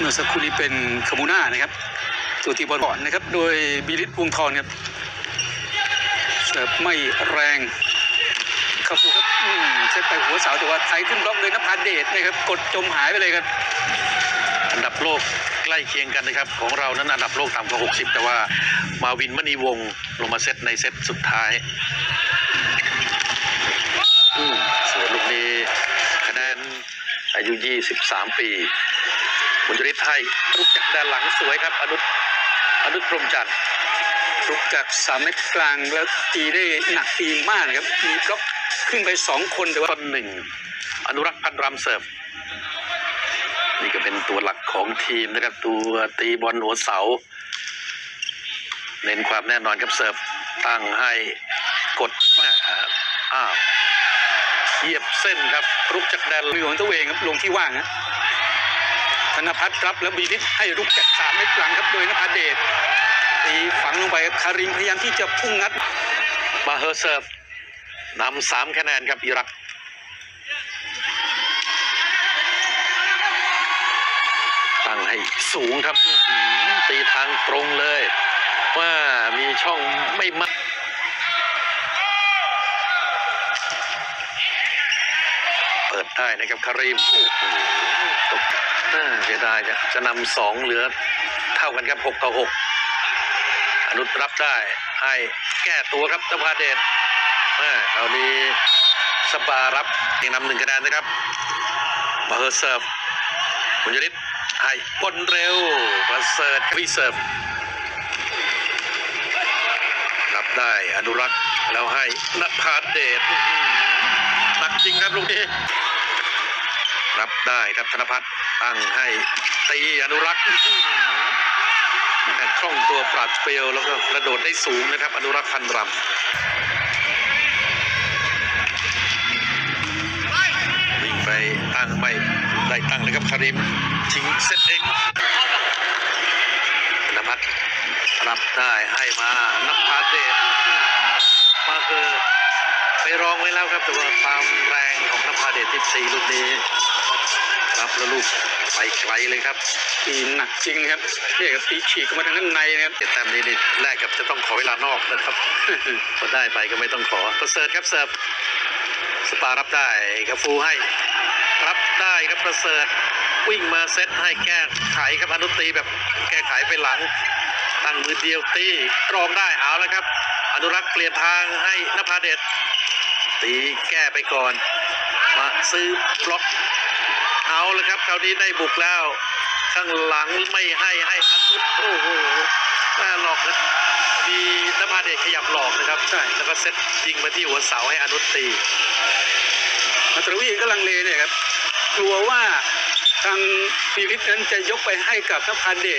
เมื่อสักครู่นี้เป็นคามูน่านะครับตัวตีบอลก่อนนะครับ โดยบิลิตวงทองครับเสิร์ฟไม่แรงเข้าฟูครับอืมเซตไปหัวเสาแต่ว่าไทยขึ้นบล็อกเลยนภาเดชนะครับ กดจมหายไปเลยครับ อันดับโลกใกล้เคียงกันนะครับ ของเรานั้นอันดับโลกต่ำกว่า 60 แต่ว่ามาวินมณีวงลงมาเซตในเซตสุดท้ายอืมส่วนลูกนี้คะแนนอายุ 23 ปี บุญยริศให้ลูกจากด้านหลังสวยครับ อนุอนุพรมจันทร์ลุกจากสามเมตรกลางแล้วตีได้หนักตีมากนะครับ มีบล็อกขึ้นไปสองคนแต่ว่าต้นหนึ่งอนุรักษ์พันรำเสิร์ฟนี่ก็เป็นตัวหลักของทีมนะครับ ตัวตีบอลหัวเสา เน้นความแน่นอนครับเสิร์ฟตั้งให้กดแอ้าวเหยียบเส้นครับรุกจากแดนมือของตัวเองครับลงที่ว่างนะ นพัฒน์รับแล้วบีลิตให้ลุกจากสามเมตรหลังครับโดยนภาเดชตีฝังลงไปครับคาริมพยายามที่จะพุ่งงัดมาเฮอร์เซิร์ฟนำสามคะแนนครับอิรักตั้งให้สูงครับตีทางตรงเลย ว่ามีช่องไม่มาก เปิดได้นะครับคารีมโอ้โหตกน่าเสียดายจะจะนำสองเหลือเท่ากันครับหกต่อหกอนุรับได้ให้แก้ตัวครับตะพาเดชแม่คราวนี้สปารับยังนำหนึ่งคะแนนนะครับมาเฮอร์เซิร์ฟคุณยริศให้บอลเร็วประเสริฐวิเซิร์ฟรับได้อนุรักษ์แล้วให้นภาเดช จริงครับลูกนี้รับได้ครับธนพัฒน์ตั้งให้ตีอนุรักษ์แต่คล่องตัวปราดเปรียวแล้วก็กระโดดได้สูงนะครับ อนุรักษ์พันรำวิ่งไปตั้งไม่ได้ตั้งเลยครับคาริมชิงเซตเองธนพัฒน์รับได้ให้มานภาเดชอื้อหือมาคือไป รองไว้แล้วครับ แต่ว่าความแรงของนภาเดชที่สี่ลูกนี้รับแล้วลูกไปไกลเลยครับตีหนักจริงครับเนี่ยครับตีฉีกเข้ามาทางด้านในนะครับเจ็ดแต้มนี้นี่แรกกับจะต้องขอเวลานอกนะครับพอได้ไปก็ไม่ต้องขอประเสริฐครับเสิร์ฟสปารับได้กระฟูให้ รับได้ครับประเสริฐวิ่งมาเซตให้แก้ไขครับอนุตีแบบแก้ไขไปหลังตั้งมือเดียวตีรองได้เอาแล้วครับ อนุรักษ์เปลี่ยนทางให้นภาเดช ตีแก้ไปก่อน มาซื้อบล็อก เอาเลยครับคราวนี้ได้บุกแล้ว ข้างหลังไม่ให้ให้อนุโอ้โหน่าหลอกนะมีนภาเดชขยับหลอกนะครับใช่แล้วก็เซตยิงมาที่หัวเสาให้อนุตีมัตรวีก็ลังเลเนี่ยครับกลัวว่าทางบีลิตนั้นจะยกไปให้กับนภาเดช